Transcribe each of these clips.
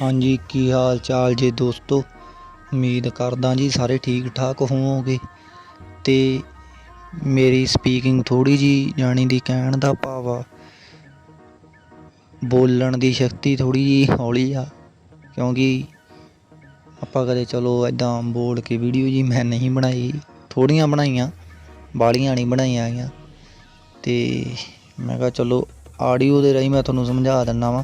ਹਾਂਜੀ, ਕੀ ਹਾਲ ਚਾਲ ਜੇ ਦੋਸਤੋ? ਉਮੀਦ ਕਰਦਾ ਜੀ ਸਾਰੇ ਠੀਕ ਠਾਕ ਹੋਵੋਗੇ। ਤੇ ਮੇਰੀ ਸਪੀਕਿੰਗ ਥੋੜੀ ਜੀ ਜਾਣੀ ਦੀ ਕਹਿਣ ਦਾ ਭਾਵ ਆ, ਬੋਲਣ ਦੀ ਸ਼ਕਤੀ ਥੋੜੀ ਜੀ ਹੌਲੀ ਆ। ਕਿਉਂਕਿ ਆਪਾਂ ਕਦੇ ਚਲੋ ਐਦਾਂ ਬੋਲ ਕੇ ਵੀਡੀਓ ਜੀ ਮੈਂ ਨਹੀਂ ਬਣਾਈ ਥੋੜੀਆਂ ਬਣਾਈਆਂ ਬਾਲੀਆਂ ਨਹੀਂ ਬਣਾਈਆਂ ਹੈਗੀਆਂ। ਤੇ ਮੈਂ ਕਿਹਾ ਚਲੋ ਆਡੀਓ ਦੇ ਰਾਹੀਂ ਮੈਂ ਤੁਹਾਨੂੰ ਸਮਝਾ ਦਿੰਦਾ ਵਾਂ।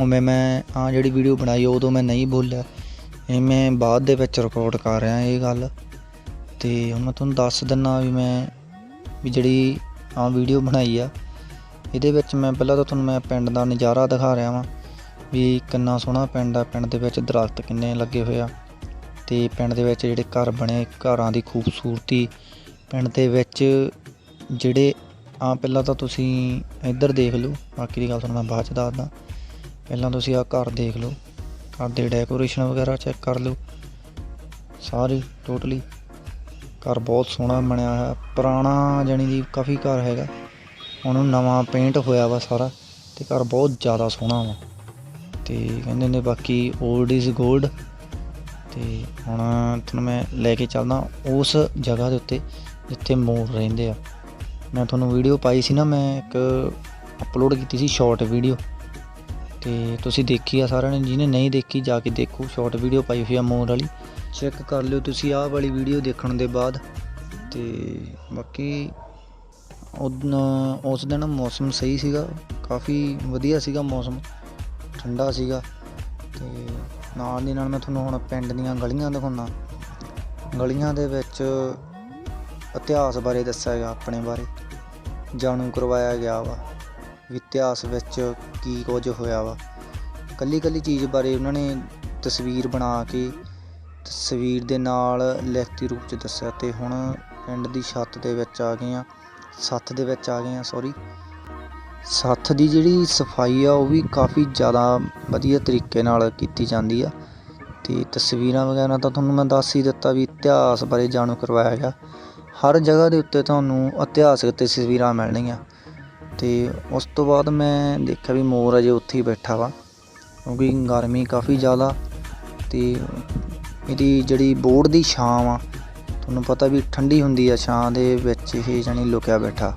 ਉਵੇਂ ਮੈਂ ਆ ਜਿਹੜੀ ਵੀਡੀਓ ਬਣਾਈ ਉਦੋਂ ਮੈਂ ਨਹੀਂ ਬੋਲਿਆ ਇਹ ਮੈਂ ਬਾਅਦ ਦੇ ਵਿੱਚ ਰਿਕਾਰਡ ਕਰ ਰਿਹਾ ਇਹ ਗੱਲ। ਤੇ ਹੁਣ ਮੈਂ ਤੁਹਾਨੂੰ ਦੱਸ ਦਿੰਨਾ ਵੀ ਮੈਂ ਵੀ ਜਿਹੜੀ ਆ ਵੀਡੀਓ ਬਣਾਈ ਆ, ਇਹਦੇ ਵਿੱਚ ਮੈਂ ਪਹਿਲਾਂ ਤਾਂ ਤੁਹਾਨੂੰ ਮੈਂ ਪਿੰਡ ਦਾ ਨਜ਼ਾਰਾ ਦਿਖਾ ਰਿਹਾ ਵਾਂ ਵੀ ਕਿੰਨਾ ਸੋਹਣਾ ਪਿੰਡ ਆ। ਪਿੰਡ ਦੇ ਵਿੱਚ ਦਰਖਤ ਕਿੰਨੇ ਲੱਗੇ ਹੋਏ ਆ ਤੇ ਪਿੰਡ ਦੇ ਵਿੱਚ ਜਿਹੜੇ ਘਰ ਬਣੇ, ਘਰਾਂ ਦੀ ਖੂਬਸੂਰਤੀ। ਪਿੰਡ ਦੇ ਵਿੱਚ ਜਿਹੜੇ ਆ ਪਹਿਲਾਂ ਤਾਂ ਤੁਸੀਂ ਇੱਧਰ ਦੇਖ ਲਓ, ਬਾਕੀ ਦੀ ਗੱਲ ਤੁਹਾਨੂੰ ਮੈਂ ਬਾਅਦ ਚ ਦੱਸਦਾ। ਪਹਿਲਾਂ ਤੁਸੀਂ ਆ ਘਰ ਦੇਖ ਲਓ। ਘਰ ਦੇ ਡੈਕੋਰੇਸ਼ਨ ਵਗੈਰਾ ਚੈੱਕ ਕਰ ਲਓ। ਸਾਰੀ ਟੋਟਲੀ ਘਰ ਬਹੁਤ ਸੋਹਣਾ ਬਣਿਆ ਹੋਇਆ। ਪੁਰਾਣਾ ਜਾਣੀ ਦੀ ਕਾਫੀ ਘਰ ਹੈਗਾ। ਉਹਨੂੰ ਨਵਾਂ ਪੇਂਟ ਹੋਇਆ ਵਾ ਸਾਰਾ ਤੇ ਘਰ ਬਹੁਤ ਜ਼ਿਆਦਾ ਸੋਹਣਾ ਵਾ। ਤੇ ਕਹਿੰਦੇ ਨੇ ਬਾਕੀ 올ਡ ਇਜ਼ 골ਡ ਤੇ ਹੁਣ ਤੁਹਾਨੂੰ ਮੈਂ ਲੈ ਕੇ ਚੱਲਦਾ ਉਸ ਜਗ੍ਹਾ ਦੇ ਉੱਤੇ ਜਿੱਥੇ ਮੋਰ ਰਹਿੰਦੇ ਆ। ਮੈਂ ਤੁਹਾਨੂੰ ਵੀਡੀਓ ਪਾਈ ਸੀ ਨਾ, ਮੈਂ ਇੱਕ ਅਪਲੋਡ ਕੀਤੀ ਸੀ ਸ਼ਾਰਟ ਵੀਡੀਓ ਤੇ ਤੁਸੀਂ ਦੇਖੀ ਆ ਸਾਰਿਆਂ ਨੇ, ਜਿਹਨੇ ਨਹੀਂ ਦੇਖੀ, ਜਾ ਕੇ ਦੇਖੋ। ਸ਼ਾਰਟ ਵੀਡੀਓ ਪਾਈ ਹੋਈ ਆ ਮੋਰ ਵਾਲੀ। ਚੈੱਕ ਕਰ ਲਿਓ ਤੁਸੀਂ ਆਹ ਵਾਲੀ ਵੀਡੀਓ ਦੇਖਣ ਦੇ ਬਾਅਦ। ਤੇ ਬਾਕੀ ਉਦੋਂ ਉਸ ਦਿਨ ਮੌਸਮ ਸਹੀ ਸੀਗਾ। ਕਾਫੀ ਵਧੀਆ ਸੀਗਾ ਮੌਸਮ। ਠੰਡਾ ਸੀਗਾ। ਤੇ ਨਾਲ ਦੀ ਨਾਲ ਮੈਂ ਤੁਹਾਨੂੰ ਹੁਣ ਪਿੰਡ ਦੀਆਂ ਗਲੀਆਂ ਦਿਖਾਉਣਾ। ਗਲੀਆਂ ਦੇ ਵਿੱਚ ਇਤਿਹਾਸ ਬਾਰੇ ਦੱਸਿਆ ਗਿਆ, ਆਪਣੇ ਬਾਰੇ। ਜਾਣੂ ਕਰਵਾਇਆ ਗਿਆ ਵਾ। ਵੀ ਇਤਿਹਾਸ ਵਿੱਚ ਕੀ ਕੁਝ ਹੋਇਆ ਵਾ। ਇਕੱਲੀ ਇਕੱਲੀ ਚੀਜ਼ ਬਾਰੇ ਉਹਨਾਂ ਨੇ ਤਸਵੀਰ ਬਣਾ ਕੇ ਤਸਵੀਰ ਦੇ ਨਾਲ ਲਿਖਤੀ ਰੂਪ ਚ ਦੱਸਿਆ ਅਤੇ ਹੁਣ ਪਿੰਡ ਦੀ ਛੱਤ ਦੇ ਵਿੱਚ ਆ ਗਏ ਹਾਂ ਸੱਥ ਦੇ ਵਿੱਚ ਆ ਗਏ ਹਾਂ ਸੌਰੀ ਸੱਥ ਦੀ ਜਿਹੜੀ ਸਫ਼ਾਈ ਆ, ਉਹ ਵੀ ਕਾਫੀ ਜ਼ਿਆਦਾ ਵਧੀਆ ਤਰੀਕੇ ਨਾਲ ਕੀਤੀ ਜਾਂਦੀ ਆ। ਤੇ ਤਸਵੀਰਾਂ ਵਗੈਰਾ ਤਾਂ ਤੁਹਾਨੂੰ ਮੈਂ ਦੱਸ ਹੀ ਦਿੱਤਾ ਵੀ ਇਤਿਹਾਸ ਬਾਰੇ ਜਾਣੂ ਕਰਵਾਇਆ ਗਿਆ। ਹਰ ਜਗ੍ਹਾ ਦੇ ਉੱਤੇ ਤੁਹਾਨੂੰ ਇਤਿਹਾਸਕ ਤਸਵੀਰਾਂ ਮਿਲਣਗੀਆਂ। ਤੇ ਉਸ ਤੋਂ ਬਾਅਦ ਮੈਂ ਦੇਖਿਆ ਵੀ ਮੋਰ ਅਜੇ ਉੱਥੇ ਹੀ ਬੈਠਾ ਵਾ, ਕਿਉਂਕਿ ਗਰਮੀ ਕਾਫੀ ਜ਼ਿਆਦਾ ਅਤੇ ਇਹਦੀ ਜਿਹੜੀ ਬੋਰਡ ਦੀ ਛਾਂ ਵਾ, ਤੁਹਾਨੂੰ ਪਤਾ ਵੀ ਠੰਡੀ ਹੁੰਦੀ ਆ, ਛਾਂ ਦੇ ਵਿੱਚ ਇਹ ਜਾਣੀ ਲੁਕਿਆ ਬੈਠਾ।